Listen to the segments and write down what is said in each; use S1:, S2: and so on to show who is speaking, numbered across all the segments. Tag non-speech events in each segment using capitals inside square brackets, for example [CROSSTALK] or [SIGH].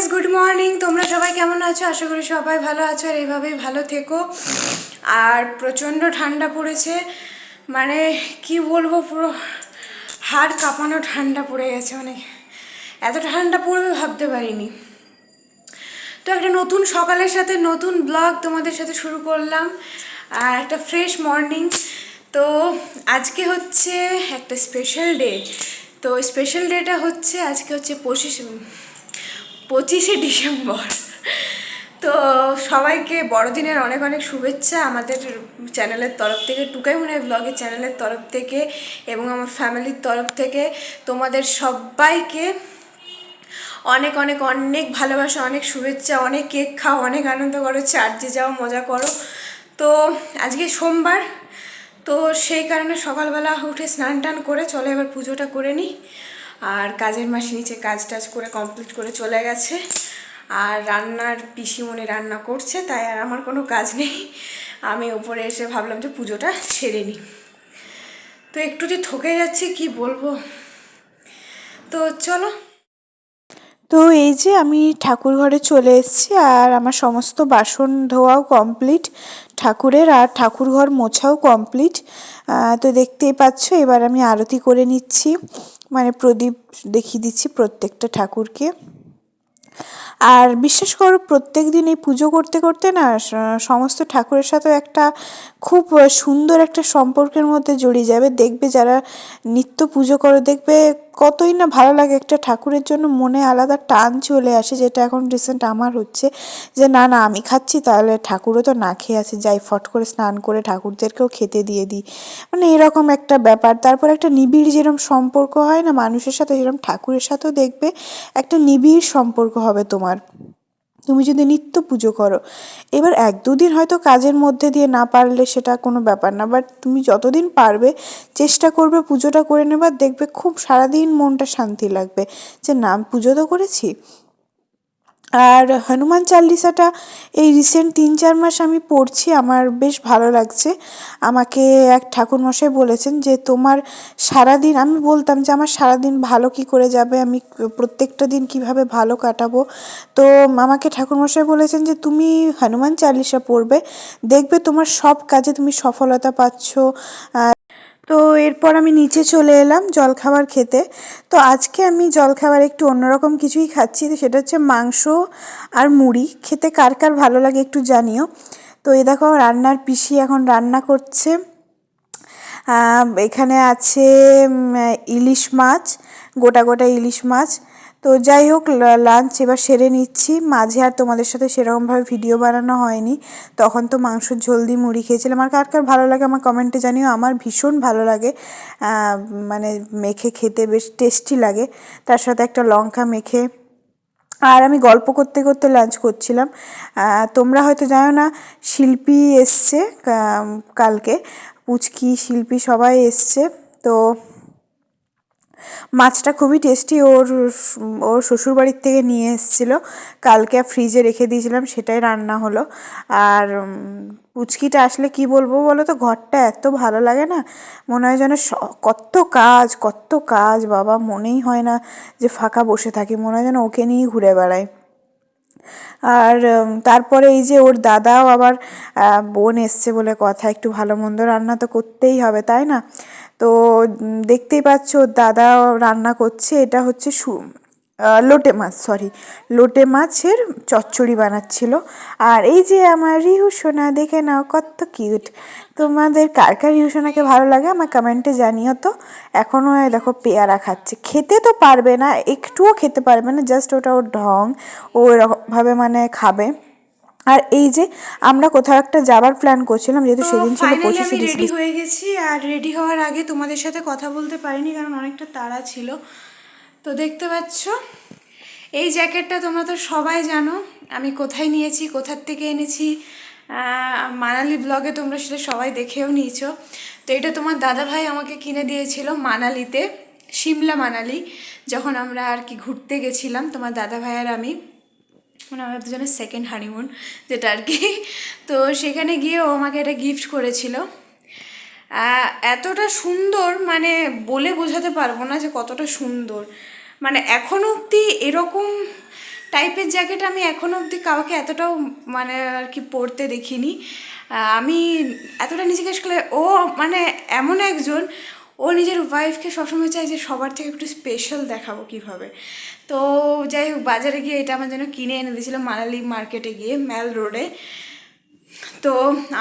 S1: Guys good morning তোমরা সবাই কেমন আছো? আশা করি সবাই ভালো আছো আর এইভাবেই ভালো থেকো। আর প্রচণ্ড ঠান্ডা পড়েছে। মানে কি বলব, পুরো হাড় কাঁপানো ঠান্ডা পড়ে গেছে। মানে এত ঠান্ডা পড়বে ভাবতে পারিনি। তো একটা নতুন সকালের সাথে নতুন ব্লগ তোমাদের সাথে শুরু করলাম। আর একটা ফ্রেশ মর্নিং তো আজকে হচ্ছে একটা স্পেশাল ডে তো স্পেশাল ডেটা হচ্ছে, আজকে হচ্ছে পঁচিশ পঁচিশে ডিসেম্বর। তো সবাইকে বড়দিনের অনেক অনেক শুভেচ্ছা আমাদের চ্যানেলের তরফ থেকে, টুকাই মনে হয় ব্লগের চ্যানেলের তরফ থেকে এবং আমার ফ্যামিলির তরফ থেকে। তোমাদের সবাইকে অনেক অনেক অনেক ভালোবাসা, অনেক শুভেচ্ছা, অনেক কেক খাও, অনেক আনন্দ করো, চার্জে যাও, মজা করো। তো আজকে সোমবার, তো সেই কারণে সকালবেলা উঠে স্নান টান করে চলে এবার পুজোটা করে নিই। আর কাজের মাসি নিচে কাজ টাজ করে কমপ্লিট করে চলে গেছে। আর রান্নার পিসিমণি রান্না করছে, তাই আর আমার কোনো কাজ নেই। আমি উপরে এসে ভাবলাম যে পুজোটা সেরে নিই। তো একটু যে ঠকে যাচ্ছি, কি বলব? তো চলো।
S2: তো এই যে আমি ঠাকুর ঘরে চলে এসেছি, আর আমার সমস্ত বাসন ধোয়াও কমপ্লিট ঠাকুরের আর ঠাকুর ঘর মোছাও কমপ্লিট তো দেখতেই পাচ্ছ, এবার আমি আরতি করে নিচ্ছি। মানে প্রদীপ দেখিয়ে দিচ্ছি প্রত্যেকটা ঠাকুরকে। আর বিশ্বাস করো প্রত্যেক দিন এই পুজো করতে করতে না সমস্ত ঠাকুরের সাথে একটা খুব সুন্দর একটা সম্পর্কের মধ্যে জড়িয়ে যাবে। দেখবে যারা নিত্য পুজো করে, দেখবে কতই না ভালো লাগে একটা ঠাকুরের জন্য মনে আলাদা টান চলে আসে, যেটা এখন রিসেন্ট আমার হচ্ছে, যে না না, আমি খাচ্ছি, তাহলে ঠাকুরও তো না খেয়ে আছে, যাই ফট করে স্নান করে ঠাকুরদেরকেও খেতে দিয়ে দিই। মানে এরকম একটা ব্যাপার। তারপর একটা নিবিড় যেরকম সম্পর্ক হয় না মানুষের সাথে সেরকম ঠাকুরের সাথেও দেখবে একটা নিবিড় সম্পর্ক হবে তোমার। তুমি যদি নিত্য পুজো করো, এবার এক দুদিন হয়তো কাজের মধ্যে দিয়ে না পারলে সেটা কোনো ব্যাপার না বাট তুমি যতদিন পারবে চেষ্টা করবে পুজোটা করে নেবার, দেখবে খুব সারাদিন মনটা শান্তি লাগবে। যে না, পুজো তো করেছি আর হনুমান চালিসাটা এই রিসেন্ট তিন, চার মাস আমি পড়ছি, আমার বেশ ভালো লাগছে। আমাকে এক ঠাকুরমশাই বলেছেন যে, তোমার সারাদিন, আমি বলতাম যে, আমার সারাদিন ভালো কি করে যাবে? আমি প্রত্যেকটা দিন কীভাবে ভালো কাটাবো? তো আমাকে ঠাকুরমশাই বলেছেন যে, তুমি হনুমান চাল্লিশা পড়বে, দেখবে তোমার সব কাজে তুমি সফলতা পাচ্ছ। তো এরপর আমি নিচে চলে এলাম জলখাবার খেতে। তো আজকে আমি জলখাবার একটু অন্যরকম কিছুই খাচ্ছি, তো সেটা হচ্ছে মাংস আর মুড়ি। খেতে কার কার ভালো লাগে একটু জানিও। তো এই দেখো রান্নার পিসি এখন রান্না করছে। এখানে আছে ইলিশ মাছ, গোটা গোটা ইলিশ মাছ। তো যাই হোক লাঞ্চ এবার সেরে নিচ্ছি। মাঝে আর তোমাদের সাথে সেরকমভাবে ভিডিও বানানো হয়নি। তখন তো মাংসর ঝোল দিয়ে মুড়ি খেয়েছিলাম। আর কার কার ভালো লাগে আমার কমেন্টে জানিও। আমার ভীষণ ভালো লাগে। মানে মেখে খেতে বেশ টেস্টি লাগে। তার সাথে একটা লঙ্কা মেখে। আর আমি গল্প করতে করতে লাঞ্চ করছিলাম। তোমরা হয়তো জানো না, শিল্পী এসছে কালকে। পুচকি, শিল্পী সবাই এসছে। তো মাছটা খুবই টেস্টি, ওর ওর শ্বশুরবাড়ির থেকে নিয়ে এসেছিল। কালকে ফ্রিজে রেখে দিয়েছিলাম, সেটাই রান্না হলো। আর পুচকিটা আসলে কি বলব বলো তো ঘরটা এত ভালো লাগে না, মনে হয় যেন কত কাজ কত কাজ, বাবা মনেই হয় না যে ফাঁকা বসে থাকি, মনে হয় যেন ওকে নিয়েই ঘুরে বেড়াই আর তারপরে এই যে ওর দাদাও আবার বোন এসছে বলে কথা, একটু ভালো মন্দ রান্না তো করতেই হবে, তাই না? তো দেখতেই পাচ্ছ ওর দাদাও রান্না করছে, এটা হচ্ছে সু লোটে মাছ সরি লোটে মাছের চচ্চড়ি বানাচ্ছিল। আর এই যে আমার রিহু সোনা দেখে নাও কত কিউট তোমাদের কার কার রিহু সোনাকে ভালো লাগে আমার কমেন্টে জানিও তো। এখনও দেখো পেয়ারা খাচ্ছে। খেতে তো পারবে না একটুও খেতে পারবে না জাস্ট ওটা ওর ঢং ও এরকমভাবে মানে খাবে। আর এই যে আমরা কোথাও একটা যাবার প্ল্যান করছিলাম যেহেতু সেদিন ছিল পঁচিশে
S1: রেডি হয়ে গেছি আর রেডি হওয়ার আগে তোমাদের সাথে কথা বলতে পারিনি কারণ অনেকটা তাড়া ছিল। তো দেখতে পাচ্ছ? এই জ্যাকেটটা তোমরা তো সবাই জানো। আমি কোথায় নিয়েছি, কোথার থেকে এনেছি মানালি ব্লগে তোমরা সেটা সবাই দেখেও নিয়েছো। তো এটা তোমার দাদা ভাই আমাকে কিনে দিয়েছিল মানালিতে, সিমলা মানালি। যখন আমরা আর কি ঘুরতে গেছিলাম, তোমার দাদা ভাই আর আমি মানে আমাদের দুজনের সেকেন্ড হানিমুন যেটা আর কি। তো সেখানে গিয়ে ও আমাকে এটা গিফট করেছিল। এতটা সুন্দর মানে বলে বোঝাতে পারব না যে কতটা সুন্দর। মানে এখনও অবধি এরকম টাইপের জ্যাকেট আমি এখনও অবধি কাউকে এতটাও মানে আর কি পরতে দেখিনি। আমি এতটা নিজেকে আসলে, ও মানে এমন একজন, ও নিজের ওয়াইফকে সবসময় চায় যে সবার থেকে একটু স্পেশাল দেখাবো কীভাবে। তো যাই হোক, বাজারে গিয়ে এটা আমার জন্য কিনে এনে দিয়েছিল মানালি মার্কেটে গিয়ে ম্যাল রোডে তো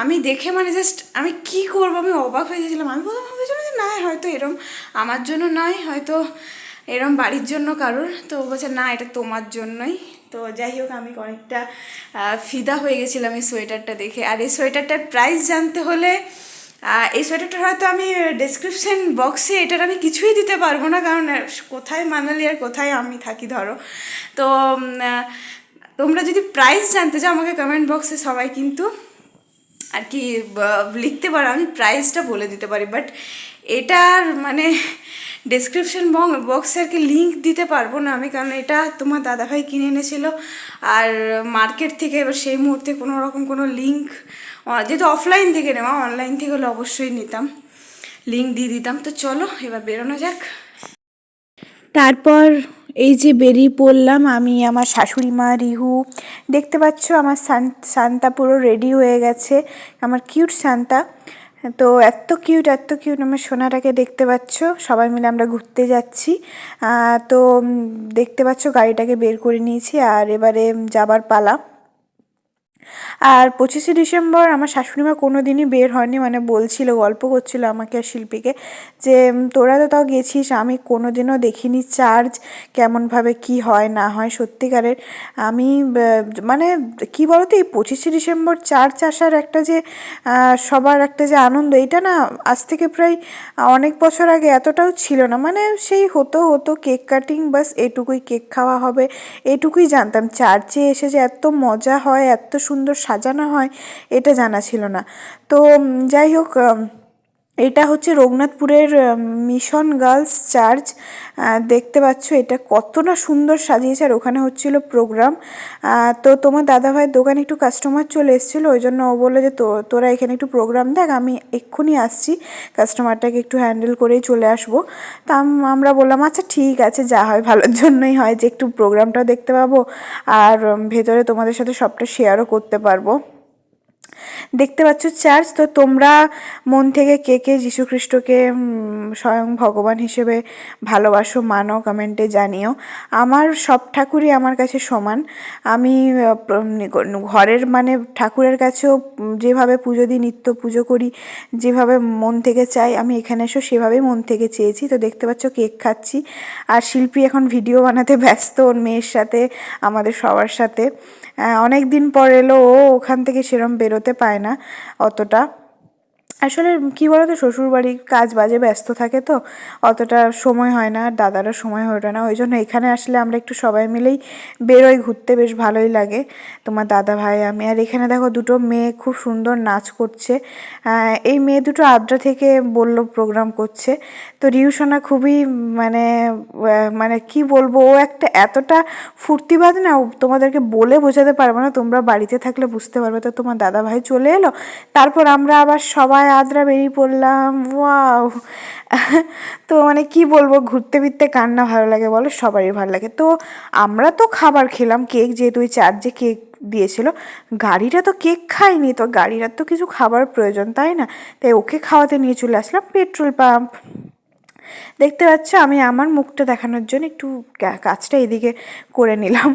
S1: আমি দেখে মানে জাস্ট আমি কি করব? আমি অবাক হয়ে গেছিলাম। আমি প্রথম ভেবেছিলাম যে, না, হয়তো এরম আমার জন্য নয়, হয়তো এরম বাড়ির জন্য কারোর। তো বলছে, না, এটা তোমার জন্যই। তো যাই হোক, আমি অনেকটা ফিদা হয়ে গেছিলাম এই সোয়েটারটা দেখে। আর এই সোয়েটারটার প্রাইস জানতে হলে এই সোয়েটারটা হয়তো আমি ডেসক্রিপশন বক্সে এটার আমি কিছুই দিতে পারব না, কারণ কোথায় মানালি আর কোথায় আমি থাকি, ধরো। তো তোমরা যদি প্রাইস জানতে চাও, আমাকে কমেন্ট বক্সে সবাই কিন্তু আর কি লিখতে পারো। আমি প্রাইসটা বলে দিতে পারি বাট এটার মানে ডেসক্রিপশন বক্সে আর কি লিঙ্ক দিতে পারব না আমি, কারণ এটা তোমার দাদাভাই কিনে এনেছিল। আর মার্কেট থেকে এবার সেই মুহূর্তে কোনো রকম কোনো লিঙ্ক যেহেতু অফলাইন থেকে নেওয়া অনলাইন থেকে হলে অবশ্যই নিতাম। লিঙ্ক দিয়ে দিতাম। তো চলো, এবার বেরোনো যাক।
S2: তারপর এই যে বেরিয়ে পড়লাম, আমি আমার শাশুড়ি মা রিহু। দেখতে পাচ্ছ আমার সান্তা পুরো রেডি হয়ে গেছে, আমার কিউট সান্তা। তো এত কিউট এত কিউট আমার সোনাটাকে দেখতে পাচ্ছ। সবাই মিলে আমরা ঘুরতে যাচ্ছি। তো দেখতে পাচ্ছ গাড়িটাকে বের করে নিয়েছি, আর এবারে যাবার পালা। আর পঁচিশে ডিসেম্বর আমার শাশুড়িমা কোনো দিনই বের হয়নি মানে বলছিল, গল্প করছিল আমাকে আর শিল্পীকে যে তোরা তো তাও গেছিস, আমি কোনো দিনও দেখিনি চার্জ, কেমনভাবে কি হয়, না হয়, সত্যিকারের আমি মানে কি বলতো, এই পঁচিশে ডিসেম্বর চার্চ আসার একটা যে সবার একটা যে আনন্দ এটা না আজ থেকে প্রায় অনেক বছর আগে এতটাও ছিল না মানে সেই হতো হতো কেক কাটিং, বাস এটুকুই কেক খাওয়া হবে, এটুকুই জানতাম। চার্চে এসে যে এত মজা হয়, এত সুন্দর সাজানো হয় এটা জানা ছিল না। তো যাই হোক এটা হচ্ছে রঘুনাথপুরের মিশন গার্লস চার্চ। দেখতে পাচ্ছ এটা কতটা সুন্দর সাজিয়েছে আর ওখানে হচ্ছিল প্রোগ্রাম। তো তোমার দাদাভাইয়ের দোকানে একটু কাস্টমার চলে এসেছিল, ওই জন্য ও বলল যে তোরা এখানে একটু প্রোগ্রাম দেখ, আমি এক্ষুনি আসছি। কাস্টমারটাকে একটু হ্যান্ডেল করেই চলে আসব। তা আমরা বললাম আচ্ছা ঠিক আছে, যা হয়, ভালোর জন্যই হয় যে একটু প্রোগ্রামটাও দেখতে পাবো, আর ভেতরে তোমাদের সাথে সবটা শেয়ারও করতে পারব। দেখতে পাচ্ছ চার্চ তো তোমরা মন থেকে কে কে যীশু খ্রিস্টকে স্বয়ং ভগবান হিসেবে ভালোবাসো, মানো, কমেন্টে জানিও। আমার সব ঠাকুরই আমার কাছে সমান। আমি ঘরের মানে ঠাকুরের কাছেও যেভাবে পুজো দিই, নিত্য পুজো করি, যেভাবে মন থেকে চাই, আমি এখানে এসেও সেভাবেই মন থেকে চেয়েছি। তো দেখতে পাচ্ছ কেক খাচ্ছি। আর শিল্পী এখন ভিডিও বানাতে ব্যস্ত, ওর মেয়ের সাথে, আমাদের সবার সাথে। অনেক দিন পর এলো ও ওখান থেকে সেরম বেরোতে পায় না অতটা। আসলে কি বলতো শ্বশুরবাড়ি কাজ বাজে, ব্যস্ত থাকে তো, অতটা সময় হয় না আর দাদারও সময় হয়ে ওঠে না ওই জন্য এখানে আসলে আমরা একটু সবাই মিলেই বেরোই, ঘুরতে বেশ ভালোই লাগে। তোমার দাদা ভাই, আমি, আর এখানে দেখো দুটো মেয়ে খুব সুন্দর নাচ করছে। এই মেয়ে দুটো আদ্রা থেকে বলল প্রোগ্রাম করছে। তো রিউসোনা খুবই মানে মানে কি বলব, ও একটা এতটা ফুর্তিবাজ না তোমাদেরকে বলে বোঝাতে পারব না, তোমরা বাড়িতে থাকলে বুঝতে পারবে। তো তোমার দাদা ভাই চলে এলো, তারপর আমরা আবার সবাই আদ্রা বেরিয়ে পড়লাম। ওয়াও। তো মানে কি বলব, ঘুরতে ফিরতে কার না ভালো লাগে বলো, সবারই ভালো লাগে। তো আমরা তো খাবার খেলাম, কেক যেহেতু ওই চার যে কেক দিয়েছিল, গাড়িটা তো কেক খায়নি, তো গাড়িটার তো কিছু খাবার প্রয়োজন, তাই না? তাই ওকে খাওয়াতে নিয়ে চলে আসলাম পেট্রোল পাম্প। দেখতে পাচ্ছ আমি আমার মুখটা দেখানোর জন্য একটু কাজটা এদিকে করে নিলাম।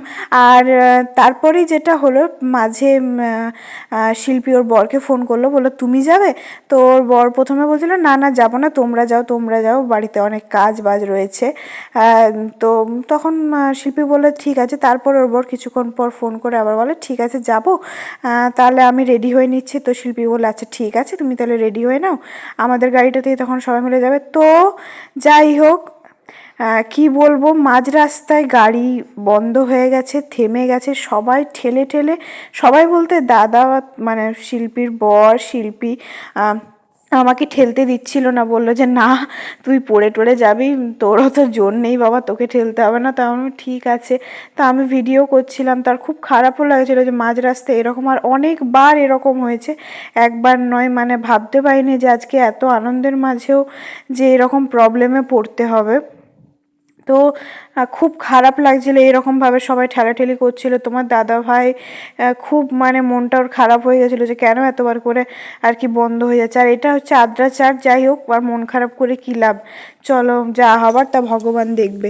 S2: আর আহ, তারপরেই যেটা হলো মাঝে শিল্পী ওর বরকে ফোন করল বলল তুমি যাবে? তো ওর বর প্রথমে বলছিল না না যাব না তোমরা যাও তোমরা যাও বাড়িতে অনেক কাজ বাজ রয়েছে। তো তখন শিল্পী বলল ঠিক আছে। তারপর ওর বর কিছুক্ষণ পর ফোন করে আবার বলে ঠিক আছে যাব। তাহলে আমি রেডি হয়ে নিচ্ছি। তো শিল্পী বলে আচ্ছা ঠিক আছে তুমি তাহলে রেডি হয়ে নাও। আমাদের গাড়িটাতেই তখন সবাই মিলে যাবে। তো যাই হোক কি বলব, মাঝ রাস্তায় গাড়ি বন্ধ হয়ে গেছে, থেমে গেছে, সবাই ঠেলে ঠেলে, সবাই বলতে দাদা মানে শিল্পীর বর, শিল্পী আমাকে ঠেলতে দিচ্ছিল না, বলল যে, না, তুই পড়ে টড়ে যাবি তোরও তো জোর নেই বাবা, তোকে ঠেলতে হবে না। তা আমি, ঠিক আছে। তা আমি ভিডিও করছিলাম, তার খুব খারাপও লাগছিল যে মাঝ রাস্তায় এরকম আর অনেকবার এরকম হয়েছে। একবার নয় মানে ভাবতে পারিনি যে, আজকে এত আনন্দের মাঝেও যে, এরকম প্রবলেমে পড়তে হবে। তো খুব খারাপ লাগছিল এরকমভাবে সবাই ঠেলাঠেলি করছিল। তোমার দাদা ভাই খুব মানে মনটা ওর খারাপ হয়ে গেছিল যে কেন এতবার করে আর কি বন্ধ হয়ে যাচ্ছে। আর এটা হচ্ছে আদ্রা চার্জ যাই হোক আর মন খারাপ করে কী লাভ? চলো যা হবার তা ভগবান দেখবে।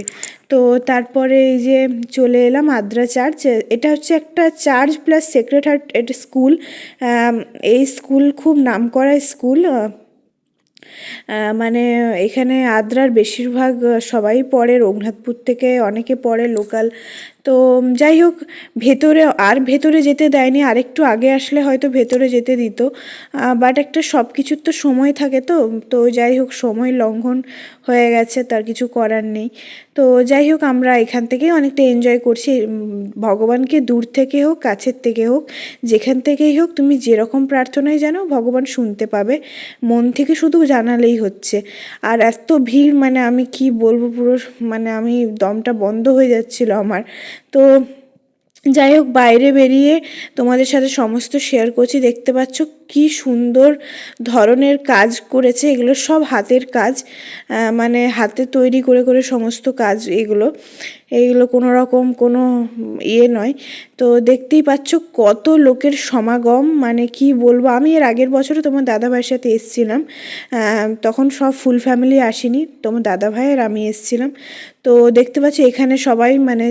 S2: তো তারপরে এই যে চলে এলাম আদ্রা চার্চ এটা হচ্ছে একটা চার্চ প্লাস সেক্রেট হার্ট এটা স্কুল এই স্কুল খুব নামকরা স্কুল আহ, মানে এখানে আদ্রার বেশিরভাগ সবাই পড়ে। রঘুনাথপুর থেকে অনেকে পড়ে। লোকাল তো যাই হোক, ভেতরে আর ভেতরে যেতে দেয়নি, আরেকটু আগে আসলে হয়তো ভেতরে যেতে দিত। বাট একটা সব কিছুর তো সময় থাকে তো তো যাই হোক, সময় লঙ্ঘন হয়ে গেছে, তার কিছু করার নেই। তো যাই হোক, আমরা এখান থেকেই অনেকটা এনজয় করছি। ভগবানকে দূর থেকে হোক, কাছের থেকে হোক, যেখান থেকেই হোক, তুমি যেরকম প্রার্থনায় জানো, ভগবান শুনতে পাবে। মন থেকে শুধু জানালেই হচ্ছে। আর এত ভিড় মানে আমি কি বলব পুরো মানে আমি দমটা বন্ধ হয়ে যাচ্ছিল আমার। তো যাই হোক, বাইরে বেরিয়ে তোমাদের সাথে সমস্ত শেয়ার করছি। দেখতে পাচ্ছ কি সুন্দর ধরনের কাজ করেছে। এগুলো সব হাতের কাজ মানে হাতে তৈরি করে করে সমস্ত কাজ এগুলো। এইগুলো কোনো রকম কোনো ইয়ে নয়। তো দেখতেই পাচ্ছ কত লোকের সমাগম মানে কি বলব? আমি এর আগের বছরে তোমার দাদা ভাইয়ের সাথে এসেছিলাম। তখন সব ফুল ফ্যামিলি আসেনি। তোমার দাদা ভাই আর আমি এসেছিলাম। তো দেখতে পাচ্ছ এখানে সবাই মানে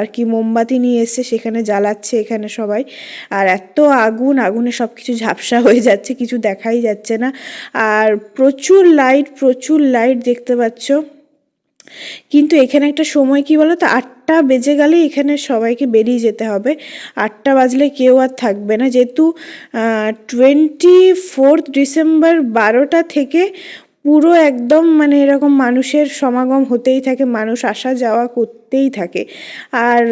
S2: আর কি মোমবাতি নিয়ে এসে সেখানে জ্বালাচ্ছে এখানে সবাই। আর এত আগুন, আগুনে সব কিছু ঝাপসা হয়ে যাচ্ছে, কিছু দেখাই যাচ্ছে না। আর প্রচুর লাইট প্রচুর লাইট দেখতে পাচ্ছ। কিন্তু এখানে একটা সময় কি বলো তো আটটা বেজে গেলে এখানে সবাইকে বেরিয়ে যেতে হবে। আটটা বাজলে কেউ আর থাকবে না। যেহেতু টোয়েন্টি ফোর্থ ডিসেম্বর বারোটা থেকে পুরো একদম মানে এরকম মানুষের সমাগম হতেই থাকে, মানুষ আসা যাওয়া করতেই থাকে। আর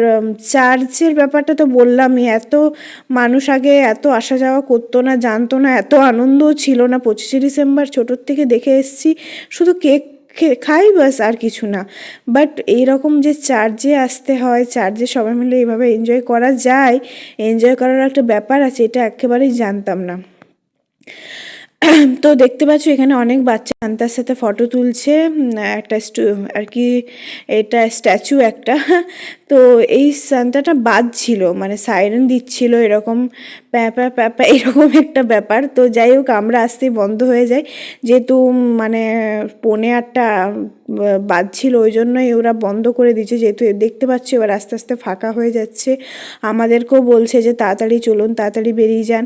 S2: চার্চের ব্যাপারটা তো বললামই, এত মানুষ আগে এত আসা যাওয়া করতো না, জানতো না, এত আনন্দও ছিল না। পঁচিশে ডিসেম্বর ছোটোর থেকে দেখে এসেছি, শুধু কেক খাই বাস আর কিছু না। বাট এইরকম যে চার্জে আসতে হয় চার্জে সবাই মিলে এইভাবে এনজয় করা যায়, এনজয় করার একটা ব্যাপার আছে, এটা একেবারেই জানতাম না। তো দেখতে পাচ্ছ এখানে অনেক বাচ্চা শান্তার সাথে ফটো তুলছে। একটা আর কি, এটা স্ট্যাচু একটা। তো এই সান্তাটা বাজছিল মানে সাইরেন দিচ্ছিল এরকম প্যাপা প্যাপা এরকম একটা ব্যাপার। তো যাই হোক, আমরা আসতেই বন্ধ হয়ে যাই। যেহেতু মানে পৌনে আটটা বাজছিল ওই জন্যই ওরা বন্ধ করে দিচ্ছে যেহেতু দেখতে পাচ্ছি, এবার আস্তে আস্তে ফাঁকা হয়ে যাচ্ছে। আমাদেরকেও বলছে যে, তাড়াতাড়ি চলুন, তাড়াতাড়ি বেরিয়ে যান।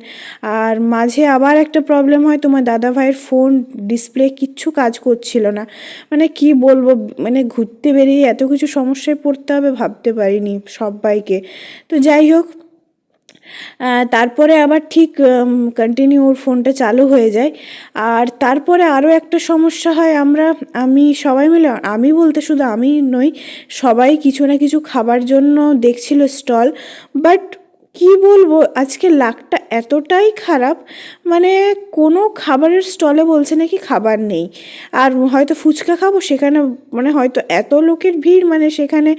S2: আর মাঝে আবার একটা প্রবলেম হয়, তোমার দাদা ভাইয়ের ফোন ডিসপ্লে কিচ্ছু কাজ করছিল না। মানে কি বলব মানে ঘুরতে বেরিয়ে এত কিছু সমস্যায় পড়তে হবে, ভাবতে পারিনি সবাইকে। তো যাই হোক তারপরে আবার ঠিক কন্টিনিউ ওর ফোনটা চালু হয়ে যায়। আর তারপরে আরও একটা সমস্যা হয়, আমরা, আমি সবাই মিলে, আমি বলতে শুধু আমি নই, সবাই কিছু না কিছু খাবার জন্য দেখছিল স্টল বাট কি বলব? আজকে লাকটা এতটাই খারাপ মানে কোনো খাবারের স্টলে বলছে নাকি খাবার নেই। আর হয়তো ফুচকা খাব সেখানে মানে হয়তো এত লোকের ভিড় মানে সেখানে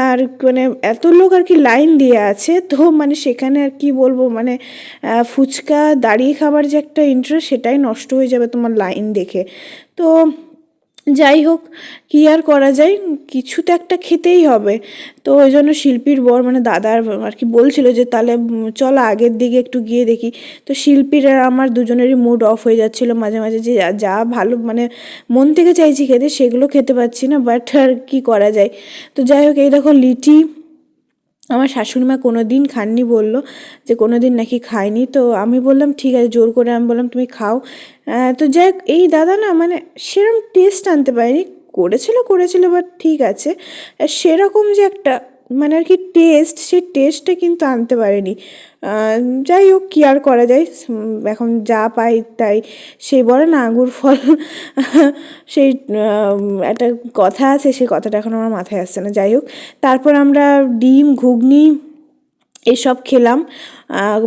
S2: আর মানে এত লোক আর কি লাইন দিয়ে আছে। তো মানে সেখানে আর কি বলব মানে ফুচকা, দাঁড়িয়ে খাবার যে একটা ইন্টারেস্ট সেটাই নষ্ট হয়ে যাবে তোমার লাইন দেখে। তো যাই হোক, কী আর করা যায়? কিছু তো একটা খেতেই হবে। তো ওই জন্য শিল্পীর বর মানে দাদার আর কি বলছিল যে, তাহলে চলো আগের দিকে একটু গিয়ে দেখি। তো শিল্পীর আর আমার দুজনেরই মুড অফ হয়ে যাচ্ছিল মাঝে মাঝে যা- যা ভালো মানে মন থেকে চাইছি খেতে, সেগুলো খেতে পাচ্ছি না বাট আর কি করা যায়? তো যাই হোক, এই দেখো লিটি আমার শাশুড়িমা কোনো দিন খাননি বলল যে কোনো দিন নাকি খায়নি। তো আমি বললাম, ঠিক আছে, জোর করে। আমি বললাম, তুমি খাও। তো যাই এই দাদা না মানে সেরকম টেস্ট আনতে পারিনি। করেছিল করেছিল বাট ঠিক আছে। সেরকম যে একটা মানে আর কি টেস্ট সেই টেস্টটা কিন্তু আনতে পারেনি। যাই হোক, কী আর করা যায়? এখন যা পাই তাই। সেই বলে না আঙুর ফল। [LAUGHS] সেই একটা কথা আছে, সেই কথাটা এখন আমার মাথায় আসছে না। যাই হোক, তারপর আমরা ডিম, ঘুগনি, এসব খেলাম।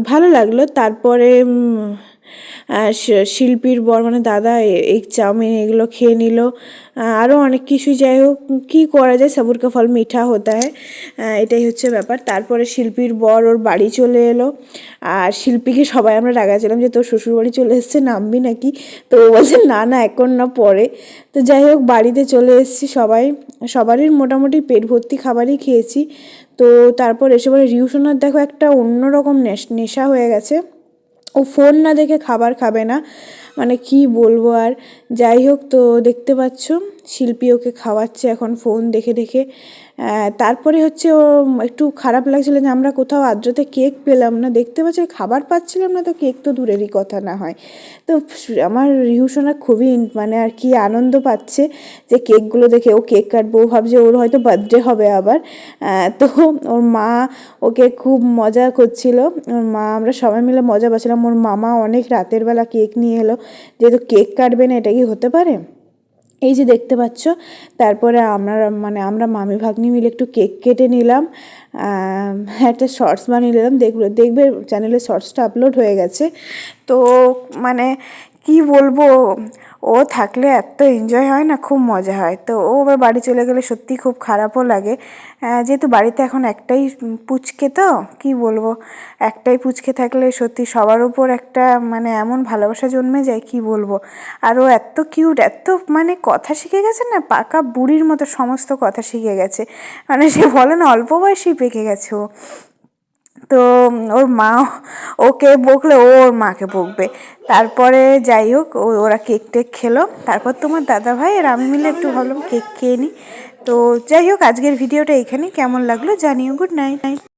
S2: ভালো লাগল। তারপরে শিল্পীর বর মানে দাদা এই চাউমিন এগুলো খেয়ে নিল। আরও অনেক কিছু যাই হোক, কী করা যায় সবুর কা ফল মিঠা হতে হয়। এটাই হচ্ছে ব্যাপার। তারপরে শিল্পীর বর ওর বাড়ি চলে এলো। আর শিল্পীকে সবাই আমরা রাগাছিলাম যে, তোর শ্বশুরবাড়ি চলে এসছে, নামবি নাকি? তো ও বলছে, না না, এখন না, পরে। তো যাই হোক, বাড়িতে চলে এসেছি সবাই। সবারই মোটামুটি পেট ভর্তি খাবারই খেয়েছি। তো তারপর এসে বলে, রিউশনার, দেখো একটা অন্যরকম নেশা হয়ে গেছে। ও ফোন না দেখে খাবার খাবে না। মানে কি বলব আর? যাই হোক তো দেখতে পাচ্ছ, শিল্পী ওকে খাওয়াচ্ছে এখন ফোন দেখে দেখে। তারপরে হচ্ছে ও একটু খারাপ লাগছিল যে আমরা কোথাও আদ্রতে কেক পেলাম না। দেখতে পাচ্ছি, খাবার পাচ্ছিলাম না তো কেক তো দূরেরই কথা না হয়। তো আমার রিহুসোনা খুবই মানে আর কি আনন্দ পাচ্ছে যে কেকগুলো দেখে ও কেক কাটবো। ও ভাবছে ওর হয়তো বার্থডে হবে আবার। তো ওর মা ওকে খুব মজা করছিল। ওর মা, আমরা সবাই মিলে মজা পাচ্ছিলাম। ওর মামা অনেক রাতের বেলা কেক নিয়ে এলো। যেহেতু কেক কাটবে না, এটা কি হতে পারে? এই যে দেখতে পাচ্ছ, তারপরে আমরা মানে আমরা মামি ভাগ্নি মিলে একটু কেক কেটে নিলাম একটা শর্টস বানিয়ে নিলাম। দেখবে দেখবে চ্যানেলে শর্টসটা আপলোড হয়ে গেছে। তো মানে কি বলব? ও থাকলে এত এনজয় হয় না, খুব মজা হয়। তো ও আবার বাড়ি চলে গেলে সত্যি খুব খারাপও লাগে। যেহেতু বাড়িতে এখন একটাই পুচকে তো, কি বলব? একটাই পুচকে থাকলে সত্যি সবার উপর একটা মানে এমন ভালোবাসা জন্মে যায়, কি বলব? আর ও এত কিউট এত মানে কথা শিখে গেছে না, পাকা বুড়ির মতো সমস্ত কথা শিখে গেছে। মানে সে বলে না, অল্প বয়সেই পেকে গেছে ও। তো ওর মা ওকে বকলে ও ওর মাকে বকবে। তারপরে যাই হোক ওরা কেক টেক খেলো। তারপর তোমার দাদা ভাই আর আমি মিলে একটু ভাবলাম কেক খেয়ে নিই তো যাই হোক, আজকের ভিডিওটা এখানে কেমন লাগল জানিও। Good night night.